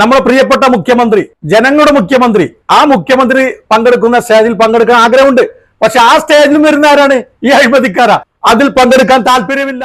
നമ്മുടെ പ്രിയപ്പെട്ട മുഖ്യമന്ത്രി ജനങ്ങളുടെ മുഖ്യമന്ത്രി. ആ മുഖ്യമന്ത്രി പങ്കെടുക്കുന്ന സ്റ്റേജിൽ പങ്കെടുക്കാൻ ആഗ്രഹമുണ്ട്. പക്ഷെ ആ സ്റ്റേജിൽ വരുന്ന ആരാണ് ഈ അഴിമതിക്കാരാ. അതിൽ പങ്കെടുക്കാൻ താല്പര്യമില്ല.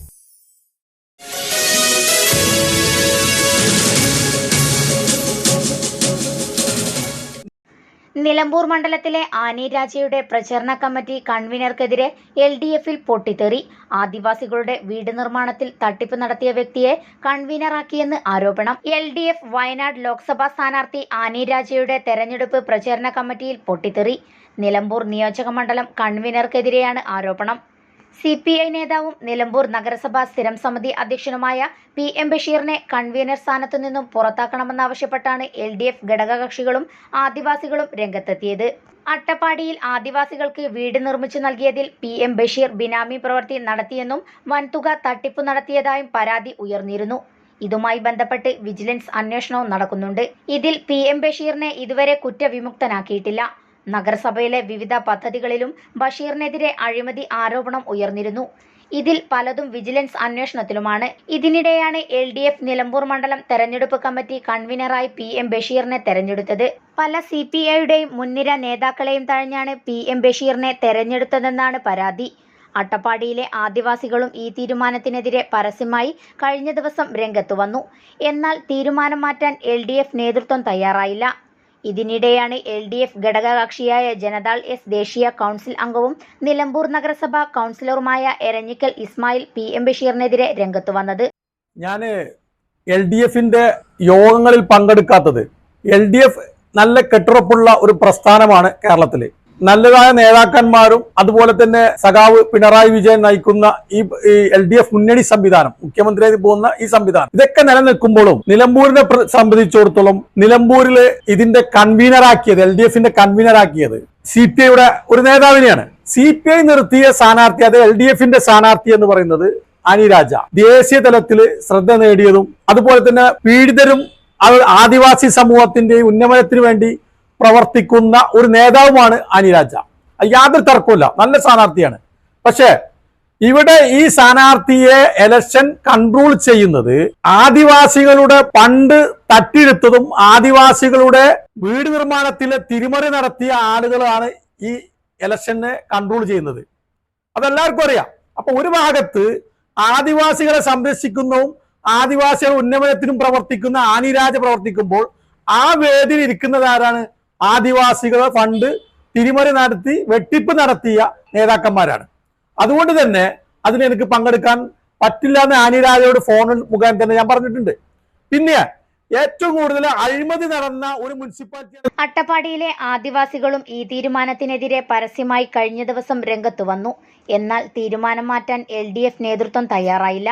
Nilambur മണ്ഡലത്തിലെ ആനി രാജയുടെ പ്രചരണ കമ്മിറ്റി കൺവീനർക്കെതിരെ എൽ ഡി എഫിൽ പൊട്ടിത്തെറി. ആദിവാസികളുടെ വീട് നിർമ്മാണത്തിൽ തട്ടിപ്പ് നടത്തിയ വ്യക്തിയെ കൺവീനറാക്കിയെന്ന് ആരോപണം. L D F Wayanad Lok Sabha സ്ഥാനാർത്ഥി ആനി രാജയുടെ തെരഞ്ഞെടുപ്പ് പ്രചരണ കമ്മിറ്റിയിൽ പൊട്ടിത്തെറി. നിലമ്പൂർ നിയോജക മണ്ഡലം കൺവീനർക്കെതിരെയാണ് ആരോപണം. സി പി ഐ നേതാവും നിലമ്പൂർ നഗരസഭാ സ്ഥിരം സമിതി അധ്യക്ഷനുമായ പി എം ബഷീറിനെ കൺവീനർ സ്ഥാനത്തു നിന്നും പുറത്താക്കണമെന്നാവശ്യപ്പെട്ടാണ് എൽ ഡി എഫ് ഘടകകക്ഷികളും ആദിവാസികളും രംഗത്തെത്തിയത്. അട്ടപ്പാടിയിൽ ആദിവാസികൾക്ക് വീട് നിർമ്മിച്ചു നൽകിയതിൽ പി എം ബഷീർ ബിനാമി പ്രവൃത്തി നടത്തിയെന്നും വൻതുക തട്ടിപ്പ് നടത്തിയതായും പരാതി ഉയർന്നിരുന്നു. ഇതുമായി ബന്ധപ്പെട്ട് വിജിലൻസ് അന്വേഷണവും നടക്കുന്നുണ്ട്. ഇതിൽ പി എം ബഷീറിനെ ഇതുവരെ കുറ്റവിമുക്തനാക്കിയിട്ടില്ല. നഗരസഭയിലെ വിവിധ പദ്ധതികളിലും ബഷീറിനെതിരെ അഴിമതി ആരോപണം ഉയർന്നിരുന്നു. ഇതിൽ പലതും വിജിലൻസ് അന്വേഷണത്തിലുമാണ്. ഇതിനിടെയാണ് എൽ ഡി എഫ് നിലമ്പൂർ മണ്ഡലം തെരഞ്ഞെടുപ്പ് കമ്മിറ്റി കൺവീനറായി പി എം ബഷീറിനെ തെരഞ്ഞെടുത്തത്. പല സി പി ഐയുടെയും മുൻനിര നേതാക്കളെയും തഴഞ്ഞാണ് പി എം ബഷീറിനെ തെരഞ്ഞെടുത്തതെന്നാണ് പരാതി. അട്ടപ്പാടിയിലെ ആദിവാസികളും ഈ തീരുമാനത്തിനെതിരെ പരസ്യമായി കഴിഞ്ഞ ദിവസം രംഗത്തു വന്നു. എന്നാൽ തീരുമാനം മാറ്റാൻ എൽ നേതൃത്വം തയ്യാറായില്ല. ഇതിനിടെയാണ് എൽ ഡി എഫ് ഘടകകക്ഷിയായ ജനതാൾ എസ് ദേശീയ കൗൺസിൽ അംഗവും നിലമ്പൂർ നഗരസഭാ കൗൺസിലറുമായ എരഞ്ഞിക്കൽ ഇസ്മായിൽ പി എം ബഷീറിനെതിരെ രംഗത്ത് വന്നത്. ഞാൻ എൽ ഡി എഫിന്റെ യോഗങ്ങളിൽ പങ്കെടുക്കാത്തത് എൽ ഡി എഫ് നല്ല കെട്ടുറപ്പുള്ള ഒരു പ്രസ്ഥാനമാണ് കേരളത്തിൽ നല്ലതായ നേതാക്കന്മാരും അതുപോലെ തന്നെ സഖാവ് പിണറായി വിജയൻ നയിക്കുന്ന ഈ എൽ ഡി എഫ് മുന്നണി സംവിധാനം മുഖ്യമന്ത്രിയായി പോകുന്ന ഈ സംവിധാനം ഇതൊക്കെ നിലനിൽക്കുമ്പോഴും നിലമ്പൂരിനെ പ്ര- സംബന്ധിച്ചിടത്തോളം നിലമ്പൂരിൽ ഇതിന്റെ കൺവീനറാക്കിയത് എൽ ഡി എഫിന്റെ കൺവീനറാക്കിയത് സി പി ഐയുടെ ഒരു നേതാവിനെയാണ്. സി പി ഐ നിർത്തിയ സ്ഥാനാർത്ഥി അത് എൽ ഡി എഫിന്റെ സ്ഥാനാർത്ഥി എന്ന് പറയുന്നത് അനിരാജ ദേശീയ തലത്തിൽ ശ്രദ്ധ നേടിയതും അതുപോലെ തന്നെ പീഡിതരും ആദിവാസി സമൂഹത്തിന്റെ ഉന്നമനത്തിന് വേണ്ടി പ്രവർത്തിക്കുന്ന ഒരു നേതാവുമാണ് അനിരാജ. യാതൊരു തർക്കമില്ല നല്ല സ്ഥാനാർത്ഥിയാണ്. പക്ഷേ ഇവിടെ ഈ സ്ഥാനാർത്ഥിയെ എലക്ഷൻ കൺട്രോൾ ചെയ്യുന്നത് ആദിവാസികളുടെ പണ്ട് തട്ടിയെടുത്തതും ആദിവാസികളുടെ വീട് നിർമ്മാണത്തിലെ തിരിമറി നടത്തിയ ആളുകളാണ് ഈ ഇലക്ഷനെ കൺട്രോൾ ചെയ്യുന്നത്. അതെല്ലാവർക്കും അറിയാം. അപ്പൊ ഒരു ഭാഗത്ത് ആദിവാസികളെ സംരക്ഷിക്കുന്നതും ആദിവാസികളുടെ ഉന്നമനത്തിനും പ്രവർത്തിക്കുന്ന ആനിരാജ പ്രവർത്തിക്കുമ്പോൾ ആ വേദിയിൽ ഇരിക്കുന്നത് ആരാണ് ആദിവാസികളെ ഫണ്ട് തിരിമറി നടത്തി വെട്ടിപ്പ് നടത്തിയ നേതാക്കന്മാരാണ്. അതുകൊണ്ട് തന്നെ അതിന് എനിക്ക് പങ്കെടുക്കാൻ പറ്റില്ല എന്ന് ആനിരാജയോട് ഫോണിൽ മുഖേന തന്നെ ഞാൻ പറഞ്ഞിട്ടുണ്ട്. പിന്നെ ഏറ്റവും കൂടുതൽ അഴിമതി നടന്ന ഒരു മുനിസിപ്പാലിറ്റി അട്ടപ്പാടിയിലെ ആദിവാസികളും ഈ തീരുമാനത്തിനെതിരെ പരസ്യമായി കഴിഞ്ഞ ദിവസം രംഗത്ത് വന്നു. എന്നാൽ തീരുമാനം മാറ്റാൻ എൽ നേതൃത്വം തയ്യാറായില്ല.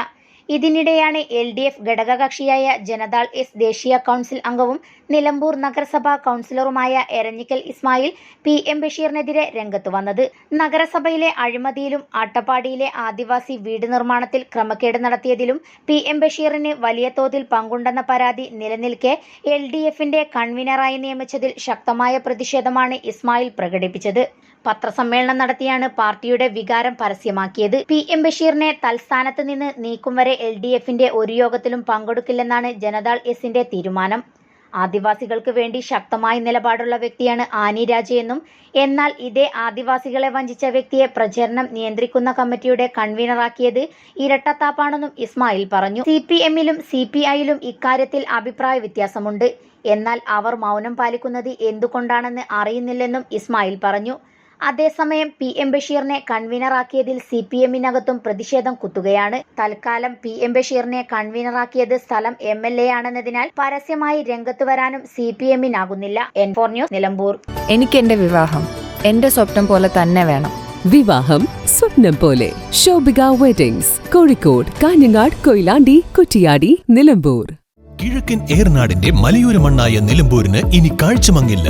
ഇതിനിടെയാണ് എൽ ഡി എഫ് ഘടകകക്ഷിയായ ജനതാൾ എസ് ദേശീയ കൗൺസിൽ അംഗവും നിലമ്പൂർ നഗരസഭാ കൗൺസിലറുമായ എരഞ്ഞിക്കൽ ഇസ്മായിൽ പി എം ബഷീറിനെതിരെ രംഗത്തു വന്നത്. നഗരസഭയിലെ അഴിമതിയിലും അട്ടപ്പാടിയിലെ ആദിവാസി വീട് നിർമ്മാണത്തിൽ ക്രമക്കേട് നടത്തിയതിലും പി എം ബഷീറിന് വലിയ തോതിൽ പങ്കുണ്ടെന്ന പരാതി നിലനിൽക്കെ എൽ ഡി എഫിന്റെ കൺവീനറായി നിയമിച്ചതിൽ ശക്തമായ പ്രതിഷേധമാണ് ഇസ്മായിൽ പ്രകടിപ്പിച്ചത്. പത്രസമ്മേളനം നടത്തിയാണ് പാർട്ടിയുടെ വികാരം പരസ്യമാക്കിയത്. പി എം ബഷീറിനെ തൽസ്ഥാനത്ത് നിന്ന് നീക്കും വരെ എൽ ഡി എഫിന്റെ ഒരു യോഗത്തിലും പങ്കെടുക്കില്ലെന്നാണ് ജനതാൾ എസിന്റെ തീരുമാനം. ആദിവാസികൾക്ക് വേണ്ടി ശക്തമായ നിലപാടുള്ള വ്യക്തിയാണ് ആനി രാജയെന്നും എന്നാൽ ഇതേ ആദിവാസികളെ വഞ്ചിച്ച വ്യക്തിയെ പ്രചരണം നിയന്ത്രിക്കുന്ന കമ്മിറ്റിയുടെ കൺവീനറാക്കിയത് ഇരട്ടത്താപ്പാണെന്നും ഇസ്മായിൽ പറഞ്ഞു. സി പി എമ്മിലും സി പി ഐയിലും ഇക്കാര്യത്തിൽ അഭിപ്രായ വ്യത്യാസമുണ്ട്. എന്നാൽ അവർ മൗനം പാലിക്കുന്നത് എന്തുകൊണ്ടാണെന്ന് അറിയുന്നില്ലെന്നും ഇസ്മായിൽ പറഞ്ഞു. അതേസമയം പി എം ബഷീറിനെ കൺവീനറാക്കിയതിൽ സി പി എമ്മിനകത്തും പ്രതിഷേധം കുത്തുകയാണ്. തൽക്കാലം പി എം ബഷീറിനെ കൺവീനറാക്കിയത് സ്ഥലം എം എൽ എ ആണെന്നതിനാൽ പരസ്യമായി രംഗത്ത് വരാനും C P എമ്മിനാകുന്നില്ല. N four news Nilambur. എനിക്ക് എന്റെ വിവാഹം എന്റെ സ്വപ്നം പോലെ തന്നെ വേണം. വിവാഹം സ്വപ്നം പോലെ. ശോഭിക വെഡിങ്സ് കോഴിക്കോട് കാഞ്ഞങ്ങാട് കൊയിലാണ്ടി കുറ്റിയാടി നിലമ്പൂർ. കിഴക്കൻ ഏർനാടിന്റെ മലയോര മണ്ണായ നിലമ്പൂരിന് ഇനി കാഴ്ചമങ്ങില്ല.